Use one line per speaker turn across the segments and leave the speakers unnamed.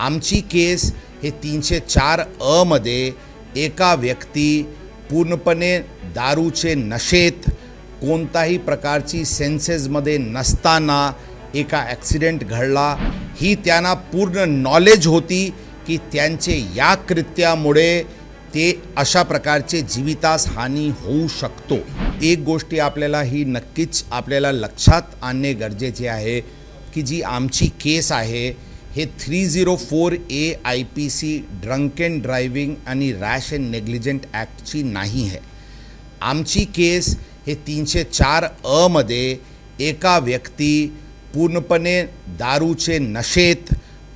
आमची केस हे तीनशे चार अमध्ये एका व्यक्ती पूर्णपणे दारूचे नशेत कोणताही प्रकारची सेन्सेसमध्ये नसताना एका ॲक्सिडेंट घडला. ही त्यांना पूर्ण नॉलेज होती की त्यांचे या कृत्यामुळे ते अशा प्रकारचे जीवितास हानी होऊ शकतो. एक गोष्टी आपल्याला ही नक्कीच आपल्याला लक्षात आणणे गरजेचे आहे की जी आमची केस आहे हे three zero four A I P C drunk and driving आणि रॅश अँड नेग्लिजंट ॲक्टची नाही आहे. आमची केस हे तीनशे चार अमध्ये एका व्यक्ती पूर्णपणे दारूचे नशेत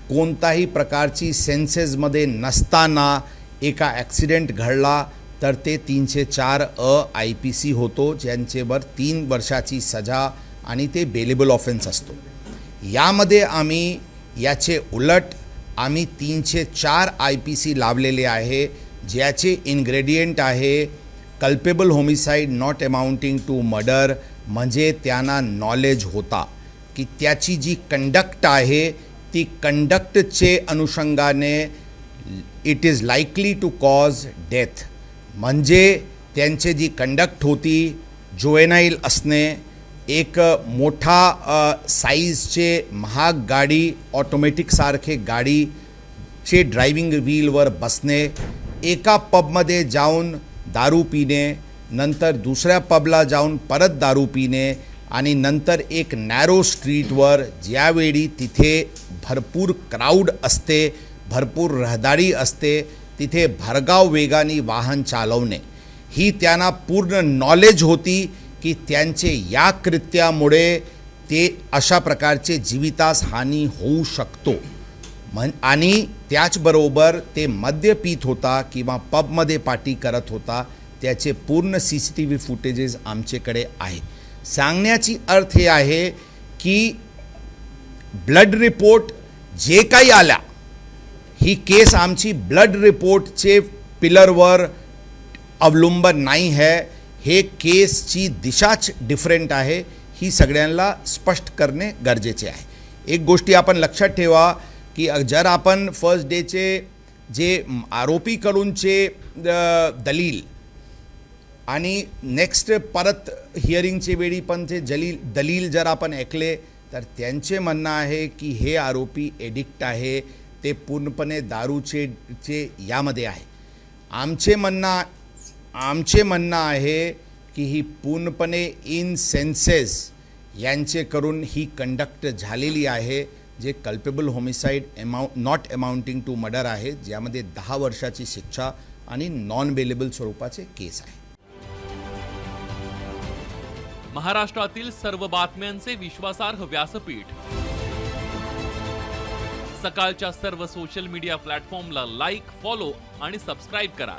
कोणताही प्रकारची सेन्सेसमध्ये नसताना एका ॲक्सिडेंट घडला तर ते तीनशे चार अ आय पी सी होतो ज्यांचेवर तीन वर्षाची सजा आणि ते बेलेबल ऑफेन्स असतो. यामध्ये आम्ही याचे उलट आम्ही तीनशे चार आय पी सी लावलेले आहे ज्याचे इन्ग्रेडियंट आहे culpable homicide not amounting to murder म्हणजे त्यांना नॉलेज होता की त्याची जी कंडक्ट आहे ती कंडक्टचे अनुषंगाने it is likely to cause death म्हणजे त्यांचे जी कंडक्ट होती जोएनाईल असणे एक मोठा साईजचे महाग गाडी ऑटोमॅटिकसारखे गाडीचे ड्रायव्हिंग व्हीलवर बसणे एका पबमध्ये जाऊन दारू पिणे नंतर दुसऱ्या पबला जाऊन परत दारू पिणे आणि नंतर एक नॅरो स्ट्रीटवर ज्यावेळी तिथे भरपूर क्राऊड असते भरपूर रहदारी असते तिथे भरगाव वेगाने वाहन चालवणे. ही त्यांना पूर्ण नॉलेज होती. की त्यांचे या कृत्यामुळे ते अशा प्रकारचे जीवितास हानी होऊ शकतो. म्हण आणि त्याचबरोबर ते मद्य पीत होता किंवा पबमध्ये पार्टी करत होता त्याचे पूर्ण C C T V footages आमच्याकडे आहे. सांगण्याची अर्थ हे आहे की ब्लड रिपोर्ट जे काही आल्या ही केस आमची ब्लड रिपोर्टचे पिलरवर अवलंबन नाही आहे. हे केसची दिशाच डिफरंट आहे ही सगळ्यांना स्पष्ट करणे गरजेचे आहे. एक गोष्टी आपण लक्षात ठेवा की जर आपण फर्स्ट डेचे जे आरोपीकडूनचे दलील आणि नेक्स्ट परत हिअरिंगचे वेळी पण ते जलील दलील जर आपण ऐकले तर त्यांचे म्हणणं आहे की हे आरोपी एडिक्ट आहे ते पूर्णपणे दारूचे चे यामध्ये आहे. आमचे म्हणणं आमचे म्हणणं आहे की ही पूर्णपणे इन सेन्सेस यांचे करून ही कंडक्ट झालेली आहे जे कल्पेबल होमिसाईड अमाऊ नॉट अमाऊंटिंग टू मर्डर आहे ज्यामध्ये दहा वर्षाची शिक्षा आणि नॉन बेलेबल स्वरूपाचे केस आहे.
महाराष्ट्रातील सर्व बातम्यांचे विश्वासार्ह व्यासपीठ. सकाळच्या सर्व सोशल मीडिया प्लॅटफॉर्मला लाईक फॉलो आणि सबस्क्राईब करा.